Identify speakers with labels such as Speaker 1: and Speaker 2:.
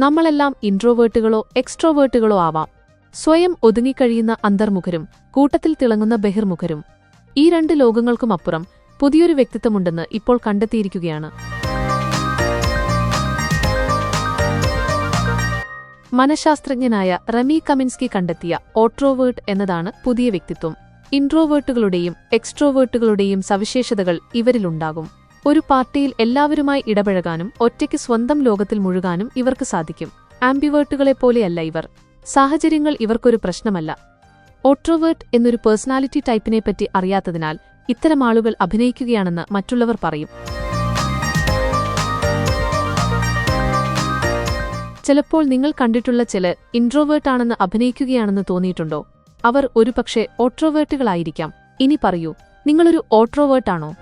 Speaker 1: നമ്മളെല്ലാം ഇൻട്രോവേർട്ടുകളോ എക്സ്ട്രോവേർട്ടുകളോ ആവാം. സ്വയം ഒതുങ്ങിക്കഴിയുന്ന അന്തർമുഖരും കൂട്ടത്തിൽ തിളങ്ങുന്ന ബഹിർമുഖരും ഈ രണ്ട് ലോകങ്ങൾക്കും അപ്പുറം പുതിയൊരു വ്യക്തിത്വമുണ്ടെന്ന് ഇപ്പോൾ കണ്ടെത്തിയിരിക്കുകയാണ്. മനഃശാസ്ത്രജ്ഞനായ റമി കമിൻസ്കി കണ്ടെത്തിയ ഓട്രോവേർട്ട് എന്നതാണ് പുതിയ വ്യക്തിത്വം. ഇൻട്രോവേർട്ടുകളുടെയും എക്സ്ട്രോവേർട്ടുകളുടെയും സവിശേഷതകൾ ഇവരിലുണ്ടാകും. ഒരു പാർട്ടിയിൽ എല്ലാവരുമായി ഇടപഴകാനും ഒറ്റയ്ക്ക് സ്വന്തം ലോകത്തിൽ മുഴുകാനും ഇവർക്ക് സാധിക്കും. ആംബിവേർട്ടുകളെ പോലെയല്ല ഇവർ. സാഹചര്യങ്ങൾ ഇവർക്കൊരു പ്രശ്നമല്ല. ഓട്രോവേർട്ട് എന്നൊരു പേഴ്സണാലിറ്റി ടൈപ്പിനെപ്പറ്റി അറിയാത്തതിനാൽ ഇത്തരം ആളുകൾ അഭിനയിക്കുകയാണെന്ന് മറ്റുള്ളവർ പറയും. ചിലപ്പോൾ നിങ്ങൾ കണ്ടിട്ടുള്ള ചിലർ ഇൻട്രോവേർട്ടാണെന്ന് അഭിനയിക്കുകയാണെന്ന് തോന്നിയിട്ടുണ്ടോ? അവർ ഒരുപക്ഷെ ഓട്രോവേർട്ടുകളായിരിക്കാം. ഇനി പറയൂ നിങ്ങളൊരു ഓട്രോവേർട്ടാണോ?